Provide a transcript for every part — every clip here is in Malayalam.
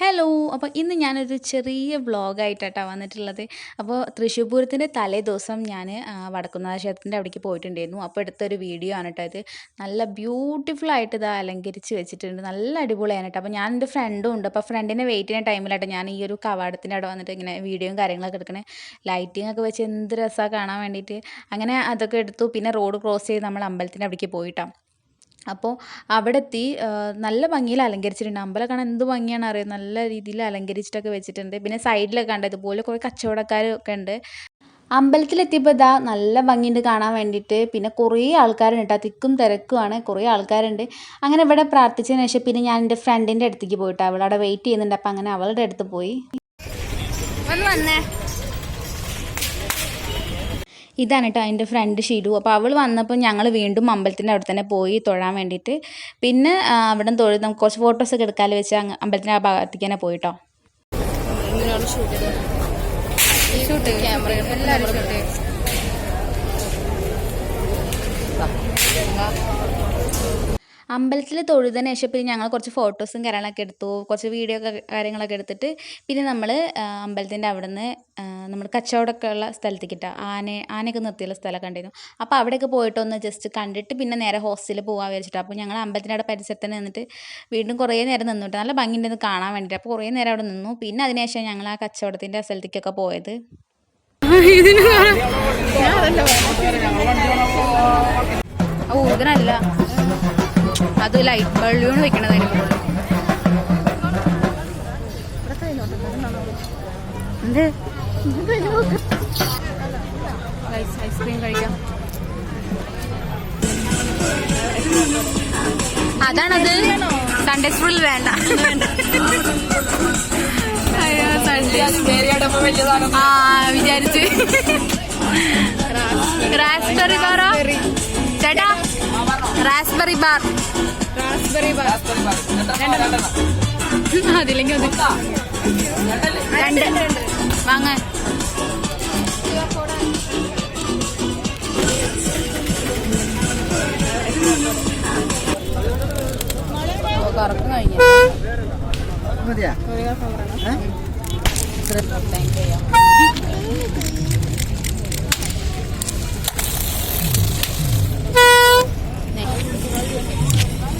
ഹലോ അപ്പോൾ ഇന്ന് ഞാനൊരു ചെറിയ വ്ളോഗായിട്ടാണ് വന്നിട്ടുള്ളത്. അപ്പോൾ തൃശ്ശൂർ പൂരത്തിന്റെ തലേ ദിവസം ഞാൻ വടക്കുന്നാഥ ക്ഷേത്രത്തിന്റെ അവിടേക്ക് പോയിട്ടുണ്ടായിരുന്നു. അപ്പോൾ എടുത്തൊരു വീഡിയോ ആണ് കേട്ടോ ഇത്. നല്ല ബ്യൂട്ടിഫുൾ ആയിട്ട് ഇത് അലങ്കരിച്ച് വെച്ചിട്ടുണ്ട്. നല്ല അടിപൊളിയാണ് കേട്ടോ അപ്പോൾ ഞാൻ ഫ്രണ്ടും ഉണ്ട്. അപ്പോൾ ഫ്രണ്ടിനെ വെയിറ്റ് ചെയ്യുന്ന ടൈമിലാട്ടോ ഞാൻ ഈ ഒരു കവാടത്തിന്റെ അവിടെ വന്നിട്ട് ഇങ്ങനെ വീഡിയോയും കാര്യങ്ങളൊക്കെ എടുക്കണേ. ലൈറ്റിംഗ് ഒക്കെ വെച്ച് എന്ത് രസമാണ് കാണാൻ വേണ്ടിയിട്ട് അങ്ങനെ അതൊക്കെ എടുത്തു. പിന്നെ റോഡ് ക്രോസ് ചെയ്ത് നമ്മൾ അമ്പലത്തിന്റെ അവിടേക്ക് പോയിട്ടാണ് അപ്പോൾ അവിടെത്തി നല്ല ഭംഗിയിൽ അലങ്കരിച്ചിട്ടുണ്ട്. അമ്പലം കാണാൻ എന്ത് ഭംഗിയാണ് അറിയാം? നല്ല രീതിയിൽ അലങ്കരിച്ചിട്ടൊക്കെ വെച്ചിട്ടുണ്ട്. പിന്നെ സൈഡിലൊക്കെ കണ്ട ഇതുപോലെ കുറേ കച്ചവടക്കാരൊക്കെ ഉണ്ട്. അമ്പലത്തിലെത്തിയപ്പോൾ ഇതാ നല്ല ഭംഗിയുണ്ട് കാണാൻ വേണ്ടിയിട്ട്. പിന്നെ കുറേ ആൾക്കാരുണ്ട് കേട്ടോ. തിക്കും തിരക്കുമാണ്. കുറേ ആൾക്കാരുണ്ട്. അങ്ങനെ ഇവിടെ പ്രാർത്ഥിച്ചതിന് ശേഷം പിന്നെ ഞാൻ എന്റെ ഫ്രണ്ടിന്റെ അടുത്തേക്ക് പോയിട്ടോ. അവളവിടെ വെയിറ്റ് ചെയ്യുന്നുണ്ട്. അപ്പം അങ്ങനെ അവളുടെ അടുത്ത് പോയി. വന്നേ. ഇതാണ് കേട്ടോ എന്റെ ഫ്രണ്ട് ഷീഡു അപ്പോൾ അവൾ വന്നപ്പോൾ ഞങ്ങൾ വീണ്ടും അമ്പലത്തിന്റെ അവിടെ തന്നെ പോയി തൊഴാൻ വേണ്ടിയിട്ട്. പിന്നെ അവിടെ തൊഴുത് നമുക്ക് കുറച്ച് ഫോട്ടോസൊക്കെ എടുക്കാമെന്ന് വെച്ച് അമ്പലത്തിന്റെ ആ ഭാഗത്തേക്ക് തന്നെ പോയിട്ടോ ഷൂട്ട് ക്യാമറ എല്ലാവരും ഷൂട്ട് അമ്പലത്തിൽ തൊഴുതിന് ശേഷം പിന്നെ ഞങ്ങൾ കുറച്ച് ഫോട്ടോസും കാര്യങ്ങളൊക്കെ എടുത്തു. കുറച്ച് വീഡിയോ കാര്യങ്ങളൊക്കെ എടുത്തിട്ട് പിന്നെ നമ്മൾ അമ്പലത്തിന്റെ അവിടെ നിന്ന് നമ്മൾ കച്ചവടമൊക്കെ ഉള്ള സ്ഥലത്തേക്ക് ഇട്ടാ. ആന ആനയൊക്കെ നിർത്തിയുള്ള സ്ഥലമൊക്കെ ഉണ്ടായിരുന്നു അപ്പോൾ അവിടെയൊക്കെ പോയിട്ടൊന്ന് ജസ്റ്റ് കണ്ടിട്ട് പിന്നെ നേരെ ഹോസ്റ്റലിൽ പോകാൻ വിചാരിച്ചിട്ട്. അപ്പോൾ ഞങ്ങൾ അമ്പലത്തിന്റെ അവിടെ പരിസരത്ത് തന്നെ നിന്നിട്ട് വീണ്ടും കുറേ നേരം നിന്നിട്ട് നല്ല ഭംഗിന്റെ കാണാൻ വേണ്ടിയിട്ട് അപ്പോൾ കുറേ നേരം അവിടെ നിന്നു. പിന്നെ അതിനുശേഷം ഞങ്ങൾ ആ കച്ചവടത്തിന്റെ സ്ഥലത്തേക്കൊക്കെ പോയത്. ഓ ഇതിനല്ല. അത് ലൈറ്റ് ബൾബ് വെക്കണത് അതിന് മുകളിൽ എന്ത് ഐസ്ക്രീം കഴിക്കാം. അതാണത്. സൺഡേ സ്കൂളിൽ വേണ്ട. ആ വിചാരിച്ച്. റാസ്ബെറി ചേട്ടാ റാസ്ബെറി ബാർ റാസ്ബെറി ബാർ അതില്ലെങ്കിൽ അത് രണ്ട്. വാങ്ങ കറക്കം കഴിഞ്ഞു. മതിയാ?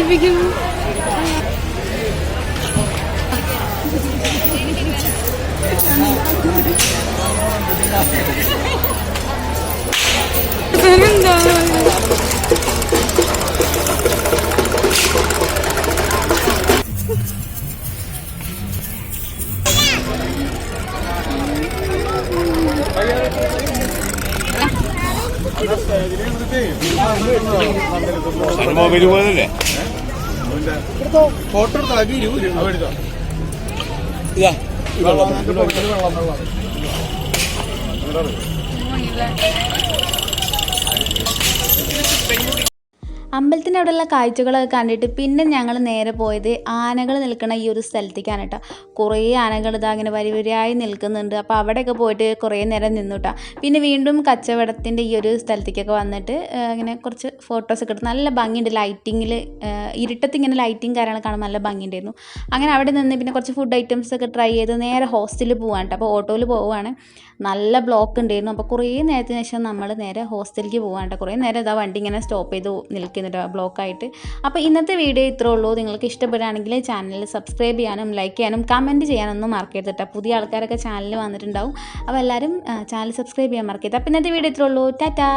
കഴിപ്പിക്കും മൊബൈൽ പോലല്ലേ ഫോട്ടോ എടുത്തോ അത് ഇരുപത് രൂപ എടുത്തോ ഇതാ വെള്ളം വെള്ളം വെള്ളം അമ്പലത്തിന്റെ അവിടെയുള്ള കാഴ്ചകളൊക്കെ കണ്ടിട്ട് പിന്നെ ഞങ്ങൾ നേരെ പോയത് ആനകൾ നിൽക്കുന്ന ഈ ഒരു സ്ഥലത്തേക്കാണ് കേട്ടോ കുറേ ആനകൾ ഇതാ അങ്ങനെ വരി വരിയായി നിൽക്കുന്നുണ്ട്. അപ്പോൾ അവിടെയൊക്കെ പോയിട്ട് കുറേ നേരം നിന്നു കേട്ടോ പിന്നെ വീണ്ടും കച്ചവടത്തിന്റെ ഈ ഒരു സ്ഥലത്തേക്കൊക്കെ വന്നിട്ട് ഇങ്ങനെ കുറച്ച് ഫോട്ടോസ് എടുത്ത് നല്ല ഭംഗിയുണ്ട്. ലൈറ്റിങ്ങിൽ ഇരുട്ടത്ത് ഇങ്ങനെ ലൈറ്റിങ് കാര്യങ്ങളൊക്കെ കാണാൻ നല്ല ഭംഗിയുണ്ടായിരുന്നു. അങ്ങനെ അവിടെ നിന്ന് പിന്നെ കുറച്ച് ഫുഡ് ഐറ്റംസ് ഒക്കെ ട്രൈ ചെയ്ത് നേരെ ഹോസ്റ്റലിൽ പോവാണ് കേട്ടോ അപ്പോൾ ഓട്ടോയിൽ പോവുകയാണ് നല്ല ബ്ലോക്ക് ഉണ്ടായിരുന്നു. അപ്പോൾ കുറേ നേരത്തിന് ശേഷം നമ്മൾ നേരെ ഹോസ്റ്റലിലേക്ക് പോകാൻ കേട്ടോ കുറേ നേരം ഇതാ വണ്ടി ഇങ്ങനെ സ്റ്റോപ്പ് ചെയ്ത് നിൽക്കുന്നുണ്ട് ബ്ലോക്കായിട്ട്. അപ്പോൾ ഇന്നത്തെ വീഡിയോ ഇത്രേ ഉള്ളൂ. നിങ്ങൾക്ക് ഇഷ്ടപ്പെടുകയാണെങ്കിൽ ചാനൽ സബ്സ്ക്രൈബ് ചെയ്യാനും ലൈക്ക് ചെയ്യാനും കമന്റ് ചെയ്യാനൊന്നും മറക്കരുത് കേട്ടോ പുതിയ ആൾക്കാരൊക്കെ ചാനലിൽ വന്നിട്ടുണ്ടാവും. അപ്പോൾ എല്ലാവരും ചാനൽ സബ്സ്ക്രൈബ് ചെയ്യാൻ മറക്കരുത്. അപ്പോൾ ഇന്നത്തെ വീഡിയോ ഇത്രേ ഉള്ളൂ. ടാറ്റാ!